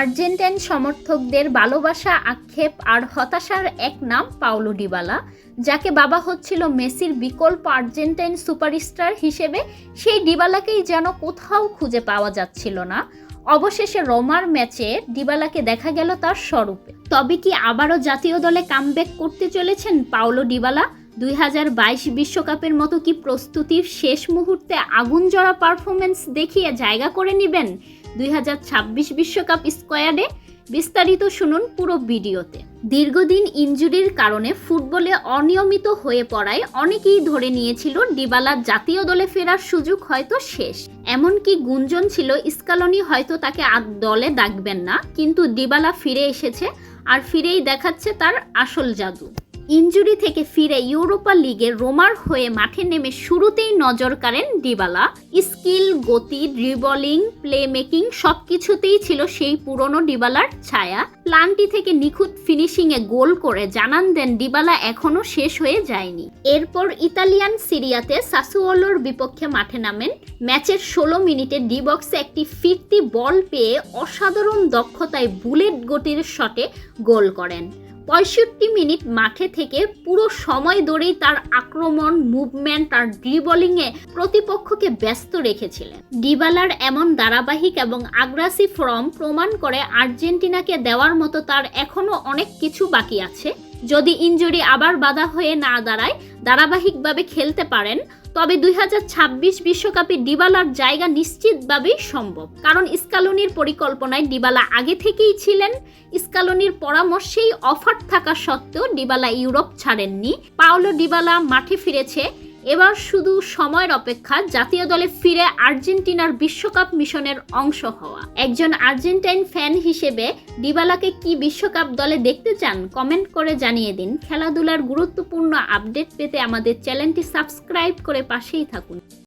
Argentine সমর্থকদের ভালোবাসা, আক্ষেপ আর হতাশার এক নাম পাওলো ডিবালা, যাকে বাবা হচ্ছিল মেসির বিকল্প আর্জেন্টাইন সুপারস্টার হিসেবে। সেই ডিবালাকেই যেন কোথাও খুঁজে পাওয়া যাচ্ছিল না। অবশেষে রোমার ম্যাচে ডিবালাকে দেখা গেল তার স্বরূপে। তবে কি আবারও জাতীয় দলে কামব্যাক করতে চলেছেন পাওলো ডিবালা? দুই বিশ্বকাপের মতো কি প্রস্তুতির শেষ মুহূর্তে আগুন জড়া পারফরমেন্স দেখিয়ে জায়গা করে নেবেন দুই বিশ্বকাপ স্কোয়াডে? বিস্তারিত শুনুন পুরো ভিডিওতে। দীর্ঘদিন ইনজুরির কারণে ফুটবলে অনিয়মিত হয়ে পড়ায় অনেকেই ধরে নিয়েছিল ডিবালা জাতীয় দলে ফেরার সুযোগ হয়তো শেষ। এমনকি গুঞ্জন ছিল, স্কালনি হয়তো তাকে আর দলে ডাকবেন না। কিন্তু ডিবালা ফিরে এসেছে আর ফিরেই দেখাচ্ছে তার আসল জাদু। ইনজুরি থেকে ফিরে ইউরোপা লিগে রোমার হয়ে মাঠে নেমে শুরুতেই নজর কাড়েন ডিবালা। স্কিল, গতি ড্রিবলিং প্লে মেকিং সবকিছুতেই ছিল সেই পুরনো ডিবালার ছায়া। প্লান্টি থেকে নিখুঁত ফিনিশিংয়ে গোল করে জানান দেন ডিবালা এখনও শেষ হয়ে যায়নি। এরপর ইতালিয়ান সিরিয়াতে সাসুওলোর বিপক্ষে মাঠে নামেন। ম্যাচের ষোলো মিনিটে ডিবক্সে একটি ফিরতি বল পেয়ে অসাধারণ দক্ষতায় বুলেট গতির শটে গোল করেন। পঁয়ষট্টি মিনিট মাঠে থেকে পুরো সময় ধরেই তার আক্রমণ মুভমেন্ট আর ড্রিবলিংয়ে প্রতিপক্ষকে ব্যস্ত রেখেছিলেন। ডিবালার এমন ধারাবাহিক এবং আগ্রাসিভ ফর্ম প্রমাণ করে আর্জেন্টিনাকে দেওয়ার মতো তার এখনও অনেক কিছু বাকি আছে। যদি ইনজুরি আবার বাধা হয়ে না দাঁড়ায়, ধারাবাহিকভাবে খেলতে পারেন তবে দুই বিশ্বকাপে ডিবালার জায়গা নিশ্চিতভাবেই সম্ভব। কারণ স্কালনির পরিকল্পনায় ডিবালা আগে থেকেই ছিলেন। স্কালনির পরামর্শেই অফার থাকা সত্ত্বেও ডিবালা ইউরোপ ছাড়েননি। পাওলো ডিবালা মাঠে ফিরেছে। এবার শুধু সময়ের অপেক্ষা, জাতীয় দলে ফিরে আর্জেন্টিনার বিশ্বকাপ মিশনের অংশ হওয়া। একজন আর্জেন্টাইন ফ্যান হিসেবে ডিবালাকে কি বিশ্বকাপ দলে দেখতে চান, কমেন্ট করে জানিয়ে দিন। খেলাধুলার গুরুত্বপূর্ণ আপডেট পেতে আমাদের চ্যানেলটি সাবস্ক্রাইব করে পাশেই থাকুন।